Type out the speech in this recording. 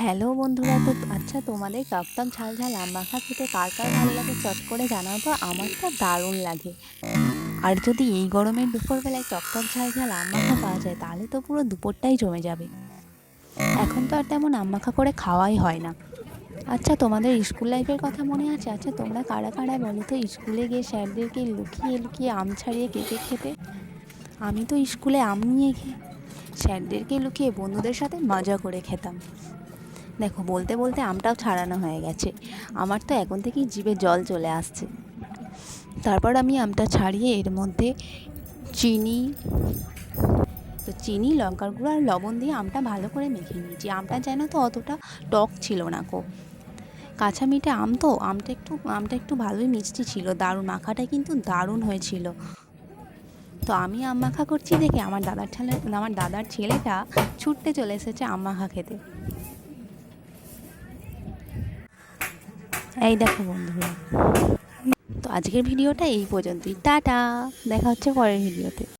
Hello বন্ধুরা, তো আচ্ছা তোমাদের টকটক ঝাল ঝাল আম মাখা খেতে কার কার ভালো লাগে চট করে জানাও তো, আমার তো দারুণ লাগে। আর যদি এই গরমের দুপুরবেলায় টকটক ঝাল ঝাল আম মাখা পাওয়া যায়, তাহলে তো পুরো দুপুরটাই জমে যাবে। এখন তো আর তেমন আম মাখা করে খাওয়াই হয় না। আচ্ছা তোমাদের স্কুল লাইফের কথা মনে আছে? আচ্ছা তোমরা কারা কারা বলো তো, স্কুলে গিয়ে স্যারদেরকে লুকিয়ে লুকিয়ে আম ছাড়িয়ে কেকে খেতে? আমি তো স্কুলে আম নিয়ে গিয়ে স্যারদেরকে লুকিয়ে বন্ধুদের সাথে মজা করে খেতাম। দেখো, বলতে বলতে আমটাও ছাড়ানো হয়ে গেছে। আমার তো এখন থেকেই জিভে জল চলে আসছে। তারপর আমি আমটা ছাড়িয়ে এর মধ্যে চিনি, তো চিনি, লঙ্কার গুঁড়ো আর লবণ দিয়ে আমটা ভালো করে মেখে নিয়েছি আমটা যেন তো অতটা টক ছিল না কো। কাঁচা মিঠে আম তো, আমটা একটু আমটা একটু ভালোই মিষ্টি ছিল, দারুণ, মাখাটা কিন্তু দারুণ হয়েছিল। তো আমি আম মাখা করছি দেখে আমার দাদার ছেলে, আমার দাদার ছেলেটা ছুটতে চলে এসেছে আম মাখা খেতে। এই দেখো বন্ধুরা। তো আজকের ভিডিওটা এই পর্যন্তই। টাটা। দেখা হচ্ছে পরের ভিডিওতে।